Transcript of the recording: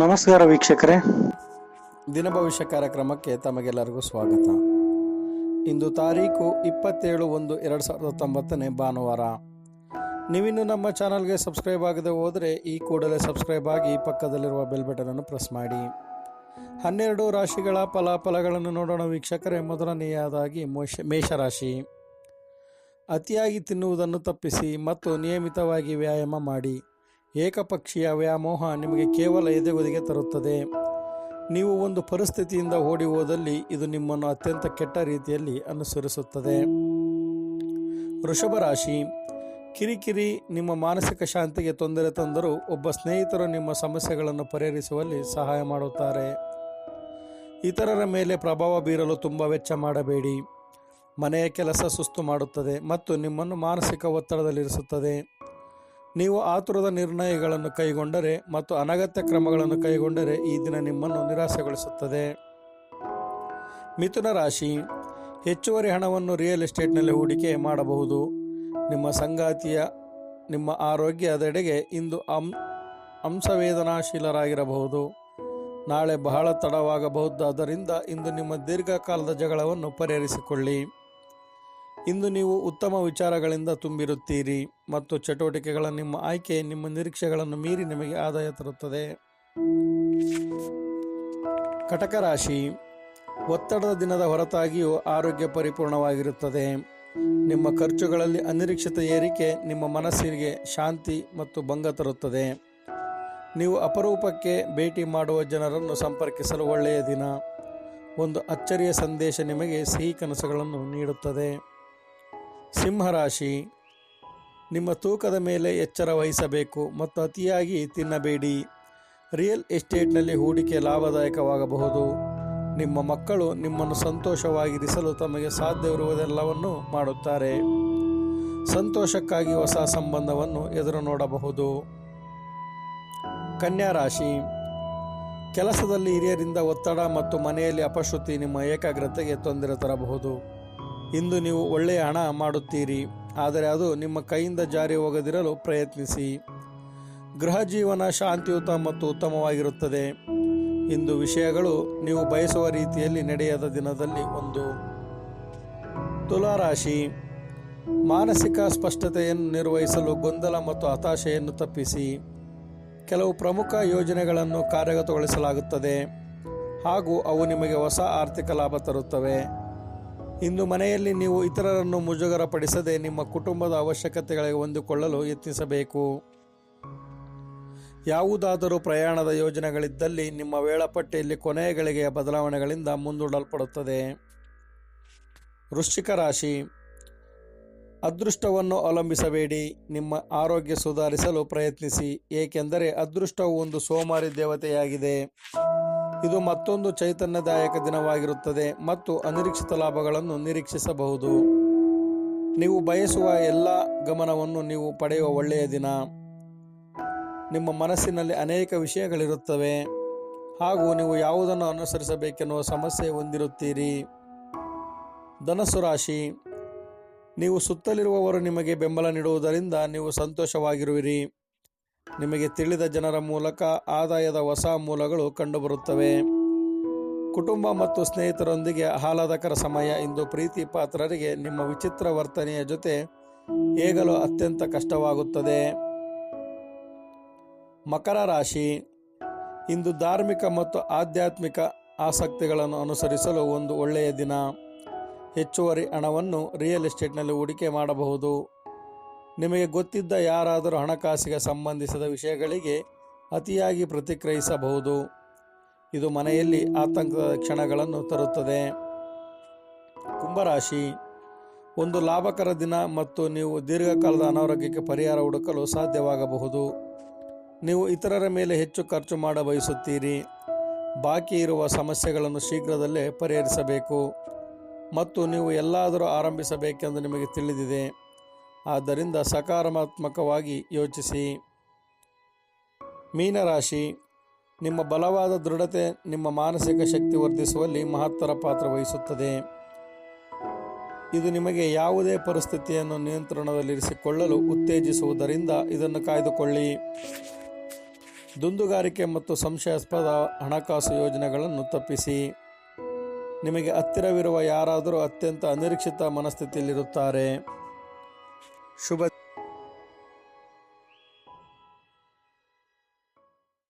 ನಮಸ್ಕಾರ ವೀಕ್ಷಕರೇ. ದಿನ ಭವಿಷ್ಯ ಕಾರ್ಯಕ್ರಮಕ್ಕೆ ತಮಗೆಲ್ಲರಿಗೂ ಸ್ವಾಗತ. ಇಂದು ತಾರೀಕು ಇಪ್ಪತ್ತೇಳು ಒಂದು ಎರಡು ಸಾವಿರದ ಹತ್ತೊಂಬತ್ತನೇ ಭಾನುವಾರ. ನೀವಿನ್ನು ನಮ್ಮ ಚಾನಲ್ಗೆ ಸಬ್ಸ್ಕ್ರೈಬ್ ಆಗದೆ ಹೋದರೆ ಈ ಕೂಡಲೇ ಸಬ್ಸ್ಕ್ರೈಬ್ ಆಗಿ ಪಕ್ಕದಲ್ಲಿರುವ ಬೆಲ್ ಬಟನನ್ನು ಪ್ರೆಸ್ ಮಾಡಿ. ಹನ್ನೆರಡು ರಾಶಿಗಳ ಫಲಾಫಲಗಳನ್ನು ನೋಡೋಣ ವೀಕ್ಷಕರೇ. ಮೊದಲನೆಯದಾಗಿ ಮೋಶ ಮೇಷರಾಶಿ. ಅತಿಯಾಗಿ ತಿನ್ನುವುದನ್ನು ತಪ್ಪಿಸಿ ಮತ್ತು ನಿಯಮಿತವಾಗಿ ವ್ಯಾಯಾಮ ಮಾಡಿ. ಏಕಪಕ್ಷೀಯ ವ್ಯಾಮೋಹ ನಿಮಗೆ ಕೇವಲ ಎದೆಗುದಿಗೆ ತರುತ್ತದೆ. ನೀವು ಒಂದು ಪರಿಸ್ಥಿತಿಯಿಂದ ಓಡಿ ಹೋದಲ್ಲಿ ಇದು ನಿಮ್ಮನ್ನು ಅತ್ಯಂತ ಕೆಟ್ಟ ರೀತಿಯಲ್ಲಿ ಅನುಸರಿಸುತ್ತದೆ. ವೃಷಭ ರಾಶಿ ಕಿರಿಕಿರಿ ನಿಮ್ಮ ಮಾನಸಿಕ ಶಾಂತಿಗೆ ತೊಂದರೆ ತಂದರೂ ಒಬ್ಬ ಸ್ನೇಹಿತರು ನಿಮ್ಮ ಸಮಸ್ಯೆಗಳನ್ನು ಪರಿಹರಿಸುವಲ್ಲಿ ಸಹಾಯ ಮಾಡುತ್ತಾರೆ. ಇತರರ ಮೇಲೆ ಪ್ರಭಾವ ಬೀರಲು ತುಂಬ ವೆಚ್ಚ ಮಾಡಬೇಡಿ. ಮನೆಯ ಕೆಲಸ ಸುಸ್ತು ಮಾಡುತ್ತದೆ ಮತ್ತು ನಿಮ್ಮನ್ನು ಮಾನಸಿಕ ಒತ್ತಡದಲ್ಲಿರಿಸುತ್ತದೆ. ನೀವು ಆತುರದ ನಿರ್ಣಯಗಳನ್ನು ಕೈಗೊಂಡರೆ ಮತ್ತು ಅನಗತ್ಯ ಕ್ರಮಗಳನ್ನು ಕೈಗೊಂಡರೆ ಈ ದಿನ ನಿಮ್ಮನ್ನು ನಿರಾಸೆಗೊಳಿಸುತ್ತದೆ. ಮಿಥುನ ರಾಶಿ, ಹೆಚ್ಚುವರಿ ಹಣವನ್ನು ರಿಯಲ್ ಎಸ್ಟೇಟ್ನಲ್ಲಿ ಹೂಡಿಕೆ ಮಾಡಬಹುದು. ನಿಮ್ಮ ಸಂಗಾತಿಯ, ನಿಮ್ಮ ಆರೋಗ್ಯದೆಡೆಗೆ ಇಂದು ಅಂ, ಅಂಶವೇದನಾಶೀಲರಾಗಿರಬಹುದು. ನಾಳೆ ಬಹಳ ತಡವಾಗಬಹುದಾದ್ದರಿಂದ ಇಂದು ನಿಮ್ಮ ದೀರ್ಘಕಾಲದ ಜಗಳವನ್ನು ಪರಿಹರಿಸಿಕೊಳ್ಳಿ. ಇಂದು ನೀವು ಉತ್ತಮ ವಿಚಾರಗಳಿಂದ ತುಂಬಿರುತ್ತೀರಿ ಮತ್ತು ಚಟುವಟಿಕೆಗಳ ನಿಮ್ಮ ಆಯ್ಕೆ, ನಿಮ್ಮ ನಿರೀಕ್ಷೆಗಳನ್ನು ಮೀರಿ ನಿಮಗೆ ಆದಾಯ ತರುತ್ತದೆ. ಕಟಕ ರಾಶಿ, ಒತ್ತಡದ ದಿನದ ಹೊರತಾಗಿಯೂ ಆರೋಗ್ಯ ಪರಿಪೂರ್ಣವಾಗಿರುತ್ತದೆ. ನಿಮ್ಮ ಖರ್ಚುಗಳಲ್ಲಿ ಅನಿರೀಕ್ಷಿತ ಏರಿಕೆ ನಿಮ್ಮ ಮನಸ್ಸಿಗೆ ಶಾಂತಿ ಮತ್ತು ಭಂಗ ತರುತ್ತದೆ. ನೀವು ಅಪರೂಪಕ್ಕೆ ಭೇಟಿ ಮಾಡುವ ಜನರನ್ನು ಸಂಪರ್ಕಿಸಲು ಒಳ್ಳೆಯ ದಿನ. ಒಂದು ಅಚ್ಚರಿಯ ಸಂದೇಶ ನಿಮಗೆ ಸಿಹಿ ಕನಸುಗಳನ್ನು ನೀಡುತ್ತದೆ. ಸಿಂಹರಾಶಿ, ನಿಮ್ಮ ತೂಕದ ಮೇಲೆ ಎಚ್ಚರ ವಹಿಸಬೇಕು ಮತ್ತು ಅತಿಯಾಗಿ ತಿನ್ನಬೇಡಿ. ರಿಯಲ್ ಎಸ್ಟೇಟ್ನಲ್ಲಿ ಹೂಡಿಕೆ ಲಾಭದಾಯಕವಾಗಬಹುದು. ನಿಮ್ಮ ಮಕ್ಕಳು ನಿಮ್ಮನ್ನು ಸಂತೋಷವಾಗಿರಿಸಲು ತಮಗೆ ಸಾಧ್ಯವಿರುವುದೆಲ್ಲವನ್ನು ಮಾಡುತ್ತಾರೆ. ಸಂತೋಷಕ್ಕಾಗಿ ಹೊಸ ಸಂಬಂಧವನ್ನು ಎದುರು ನೋಡಬಹುದು. ಕನ್ಯಾ ರಾಶಿ, ಕೆಲಸದಲ್ಲಿ ಹಿರಿಯರಿಂದ ಒತ್ತಡ ಮತ್ತು ಮನೆಯಲ್ಲಿ ಅಪಶ್ರುತಿ ನಿಮ್ಮ ಏಕಾಗ್ರತೆಗೆ ತೊಂದರೆ ತರಬಹುದು. ಇಂದು ನೀವು ಒಳ್ಳೆಯ ಹಣ ಮಾಡುತ್ತೀರಿ, ಆದರೆ ಅದು ನಿಮ್ಮ ಕೈಯಿಂದ ಜಾರಿ ಹೋಗದಿರಲು ಪ್ರಯತ್ನಿಸಿ. ಗೃಹ ಜೀವನ ಶಾಂತಿಯುತ ಮತ್ತು ಉತ್ತಮವಾಗಿರುತ್ತದೆ. ಇಂದು ವಿಷಯಗಳು ನೀವು ಬಯಸುವ ರೀತಿಯಲ್ಲಿ ನಡೆಯದ ದಿನದಲ್ಲಿ ಒಂದು. ತುಲಾರಾಶಿ. ಮಾನಸಿಕ ಸ್ಪಷ್ಟತೆಯನ್ನು ನಿರ್ವಹಿಸಲು ಗೊಂದಲ ಮತ್ತು ಹತಾಶೆಯನ್ನು ತಪ್ಪಿಸಿ. ಕೆಲವು ಪ್ರಮುಖ ಯೋಜನೆಗಳನ್ನು ಕಾರ್ಯಗತಗೊಳಿಸಲಾಗುತ್ತದೆ. ಹಾಗೂ ಅವು ನಿಮಗೆ ಹೊಸ ಆರ್ಥಿಕ ಲಾಭ ತರುತ್ತವೆ. ಇಂದು ಮನೆಯಲ್ಲಿ ನೀವು ಇತರರನ್ನು ಮುಜುಗರಪಡಿಸದೆ ನಿಮ್ಮ ಕುಟುಂಬದ ಅವಶ್ಯಕತೆಗಳಿಗೆ ಹೊಂದಿಕೊಳ್ಳಲು ಯತ್ನಿಸಬೇಕು. ಯಾವುದಾದರೂ ಪ್ರಯಾಣದ ಯೋಜನೆಗಳಿದ್ದಲ್ಲಿ ನಿಮ್ಮ ವೇಳಾಪಟ್ಟಿಯಲ್ಲಿ ಕೊನೆಯ ಗಳಿಗೆಯ ಬದಲಾವಣೆಗಳಿಂದ ಮುಂದೂಡಲ್ಪಡುತ್ತದೆ. ವೃಶ್ಚಿಕ ರಾಶಿ. ಅದೃಷ್ಟವನ್ನು ಅವಲಂಬಿಸಬೇಡಿ. ನಿಮ್ಮ ಆರೋಗ್ಯ ಸುಧಾರಿಸಲು ಪ್ರಯತ್ನಿಸಿ. ಏಕೆಂದರೆ ಅದೃಷ್ಟವು ಒಂದು ಸೋಮಾರಿ ದೇವತೆಯಾಗಿದೆ. ಇದು ಮತ್ತೊಂದು ಚೈತನ್ಯದಾಯಕ ದಿನವಾಗಿರುತ್ತದೆ ಮತ್ತು ಅನಿರೀಕ್ಷಿತ ಲಾಭಗಳನ್ನು ನಿರೀಕ್ಷಿಸಬಹುದು. ನೀವು ಬಯಸುವ ಎಲ್ಲ ಗಮನವನ್ನು ನೀವು ಪಡೆಯುವ ಒಳ್ಳೆಯ ದಿನ. ನಿಮ್ಮ ಮನಸ್ಸಿನಲ್ಲಿ ಅನೇಕ ವಿಷಯಗಳಿರುತ್ತವೆ. ಹಾಗೂ ನೀವು ಯಾವುದನ್ನು ಅನುಸರಿಸಬೇಕೆನ್ನುವ ಸಮಸ್ಯೆ ಹೊಂದಿರುತ್ತೀರಿ. ಧನಸ್ಸು ರಾಶಿ. ನೀವು ಸುತ್ತಲಿರುವವರು ನಿಮಗೆ ಬೆಂಬಲ ನೀಡುವುದರಿಂದ ನೀವು ಸಂತೋಷವಾಗಿರುವಿರಿ. ನಿಮಗೆ ತಿಳಿದ ಜನರ ಮೂಲಕ ಆದಾಯದ ಹೊಸ ಮೂಲಗಳು ಕಂಡುಬರುತ್ತವೆ. ಕುಟುಂಬ ಮತ್ತು ಸ್ನೇಹಿತರೊಂದಿಗೆ ಆಹ್ಲಾದಕರ ಸಮಯ. ಇಂದು ಪ್ರೀತಿ ಪಾತ್ರರಿಗೆ ನಿಮ್ಮ ವಿಚಿತ್ರ ವರ್ತನೆಯ ಜೊತೆ ಹೇಗಲು ಅತ್ಯಂತ ಕಷ್ಟವಾಗುತ್ತದೆ. ಮಕರ ರಾಶಿ. ಇಂದು ಧಾರ್ಮಿಕ ಮತ್ತು ಆಧ್ಯಾತ್ಮಿಕ ಆಸಕ್ತಿಗಳನ್ನು ಅನುಸರಿಸಲು ಒಂದು ಒಳ್ಳೆಯ ದಿನ. ಹೆಚ್ಚುವರಿ ಹಣವನ್ನು ರಿಯಲ್ ಎಸ್ಟೇಟ್ನಲ್ಲಿ ಹೂಡಿಕೆ ಮಾಡಬಹುದು. ನಿಮಗೆ ಗೊತ್ತಿದ್ದ ಯಾರಾದರೂ ಹಣಕಾಸಿಗೆ ಸಂಬಂಧಿಸಿದ ವಿಷಯಗಳಿಗೆ ಅತಿಯಾಗಿ ಪ್ರತಿಕ್ರಿಯಿಸಬಹುದು. ಇದು ಮನೆಯಲ್ಲಿ ಆತಂಕದ ಕ್ಷಣಗಳನ್ನು ತರುತ್ತದೆ. ಕುಂಭರಾಶಿ, ಒಂದು ಲಾಭಕರ ದಿನ ಮತ್ತು ನೀವು ದೀರ್ಘಕಾಲದ ಅನಾರೋಗ್ಯಕ್ಕೆ ಪರಿಹಾರ ಹುಡುಕಲು ಸಾಧ್ಯವಾಗಬಹುದು. ನೀವು ಇತರರ ಮೇಲೆ ಹೆಚ್ಚು ಖರ್ಚು ಮಾಡ ಬಯಸುತ್ತೀರಿ ಬಾಕಿ ಇರುವ ಸಮಸ್ಯೆಗಳನ್ನು ಶೀಘ್ರದಲ್ಲೇ ಪರಿಹರಿಸಬೇಕು. ಮತ್ತು ನೀವು ಎಲ್ಲಾದರೂ ಆರಂಭಿಸಬೇಕೆಂದು ನಿಮಗೆ ತಿಳಿದಿದೆ. ಆದ್ದರಿಂದ ಸಕಾರಾತ್ಮಕವಾಗಿ ಯೋಚಿಸಿ. ಮೀನರಾಶಿ, ನಿಮ್ಮ ಬಲವಾದ ದೃಢತೆ ನಿಮ್ಮ ಮಾನಸಿಕ ಶಕ್ತಿ ವರ್ಧಿಸುವಲ್ಲಿ ಮಹತ್ತರ ಪಾತ್ರ ವಹಿಸುತ್ತದೆ. ಇದು ನಿಮಗೆ ಯಾವುದೇ ಪರಿಸ್ಥಿತಿಯನ್ನು ನಿಯಂತ್ರಣದಲ್ಲಿರಿಸಿಕೊಳ್ಳಲು ಉತ್ತೇಜಿಸುವುದರಿಂದ ಇದನ್ನು ಕಾಯ್ದುಕೊಳ್ಳಿ. ದುಂದುಗಾರಿಕೆ ಮತ್ತು ಸಂಶಯಾಸ್ಪದ ಹಣಕಾಸು ಯೋಜನೆಗಳನ್ನು ತಪ್ಪಿಸಿ. ನಿಮಗೆ ಹತ್ತಿರವಿರುವ ಯಾರಾದರೂ ಅತ್ಯಂತ ಅನಿರೀಕ್ಷಿತ ಮನಸ್ಥಿತಿಯಲ್ಲಿರುತ್ತಾರೆ. শুভেচ্ছা